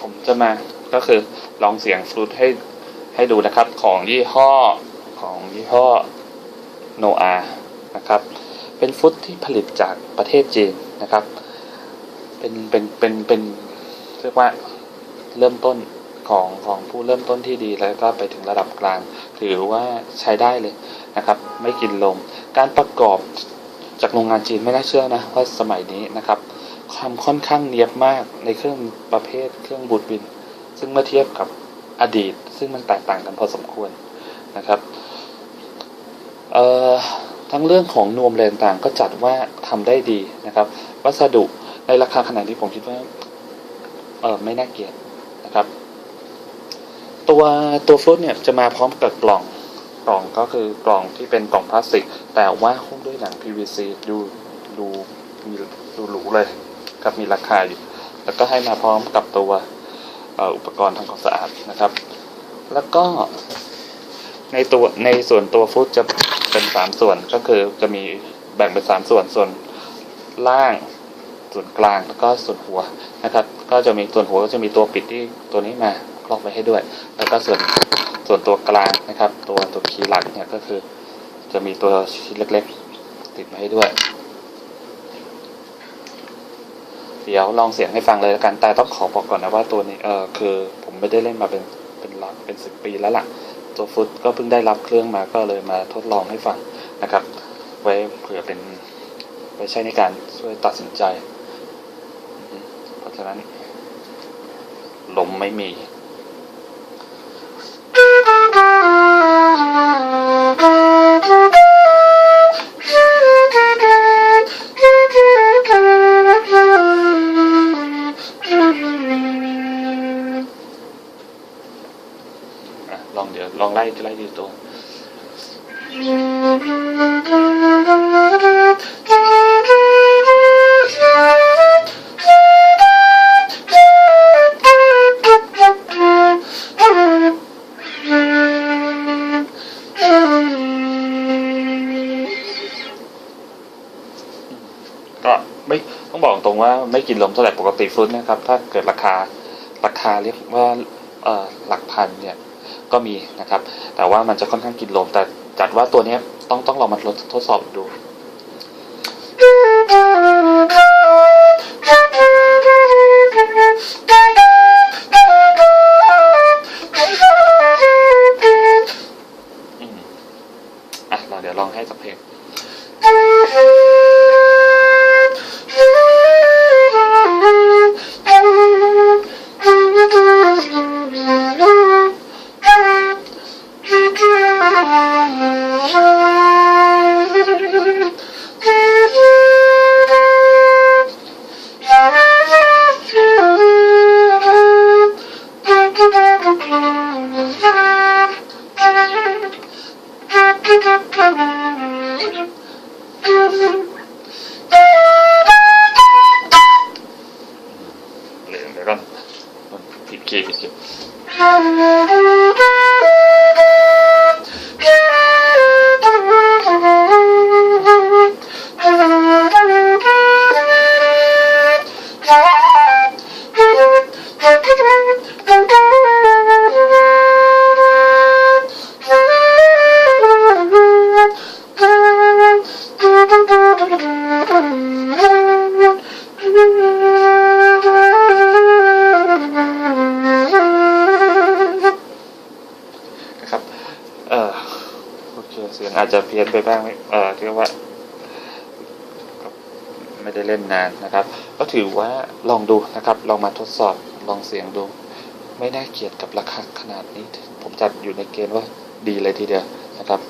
ผมจะมาก็คือลองเสียงฟลูตให้ให้ดูนะครับของยี่ห้อของยี่ห้อโนอานะครับ เป็นฟลุตที่ผลิตจากประเทศจีนนะครับ เป็นเป็นเป็นเป็นเรียกว่าเริ่มต้นของของผู้เริ่มต้นที่ดีแล้วก็ไปถึงระดับกลาง ถือว่าใช้ได้เลยนะครับ ไม่กินลม การประกอบจากโรงงานจีนไม่น่าเชื่อนะว่าสมัยนี้นะครับ ความค่อนข้างเนียบมากในเครื่องประเภทเครื่องบูดบิน ซึ่งเมื่อเทียบกับอดีต ซึ่งมันแตกต่างกันพอสมควรนะครับทั้งเรื่องของนวมอะไรต่างก็จัดว่าทำได้ดีนะครับ วัสดุในราคาขนาดที่ผมคิดว่าเออไม่น่าเกลียดนะครับ ตัวตัวฟลุตเนี่ยจะมาพร้อมกับกล่องกล่องก็คือกล่องที่เป็นกล่องพลาสติก แต่ว่าหุ้มด้วยหนัง PVC ดูดูดูหรูเลย ครับมีราคาอยู่ แล้วก็ให้มาพร้อมกับตัวอุปกรณ์ทำความสะอาดนะครับ แล้วก็ในตัวในส่วนตัวฟุตจะเป็นสามส่วนก็คือจะมีแบ่งเป็นสามส่วนส่วนล่างส่วนกลางแล้วก็ส่วนหัวนะครับ ก็จะมีส่วนหัวก็จะมีตัวปิดที่ตัวนี้มาครอบไว้ให้ด้วย แล้วก็ส่วนส่วนตัวกลางนะครับ ตัวตัวคีย์หลักเนี่ยก็คือ จะมีตัวชิ้นเล็ก ๆ ติดมาให้ด้วย เดี๋ยวลองเสียงให้ฟังเลยแล้วกันแต่ต้องขอบอกก่อนนะว่าตัวนี้เออคือผมไม่ได้เล่นมาเป็นเป็นหลักเป็นสิบปีแล้วล่ะตัวฟุตก็เพิ่งได้รับเครื่องมาก็เลยมาทดลองให้ฟังนะครับ ไว้เผื่อเป็นไว้ใช้ในการช่วยตัดสินใจ เพราะฉะนั้นลมไม่มี ลองเดี๋ยวลองไล่ไล่ดูตัวก็ไม่ต้องบอกตรงว่าไม่กินลมเท่าไหร่ปกติฟรุตนะครับ ถ้าเกิดราคาราคาเรียกว่าหลักพันเนี่ย ก็มีนะครับ แต่ว่ามันจะค่อนข้างกินลม แต่จัดว่าตัวนี้ต้องต้องลองมาทดทดสอบดูอืมอะเราเดี๋ยวลองให้สักเพลง เหลืองเดี๋ย โอเคเสียงอาจจะเพี้ยนไปบ้างไหมเออที่ว่าไม่ได้เล่นนานนะครับ ก็ถือว่าลองดูนะครับ ลองมาทดสอบลองเสียงดู ไม่น่าเกลียดกับราคาขนาดนี้ ผมจัดอยู่ในเกณฑ์ว่าดีเลยทีเดียวนะครับ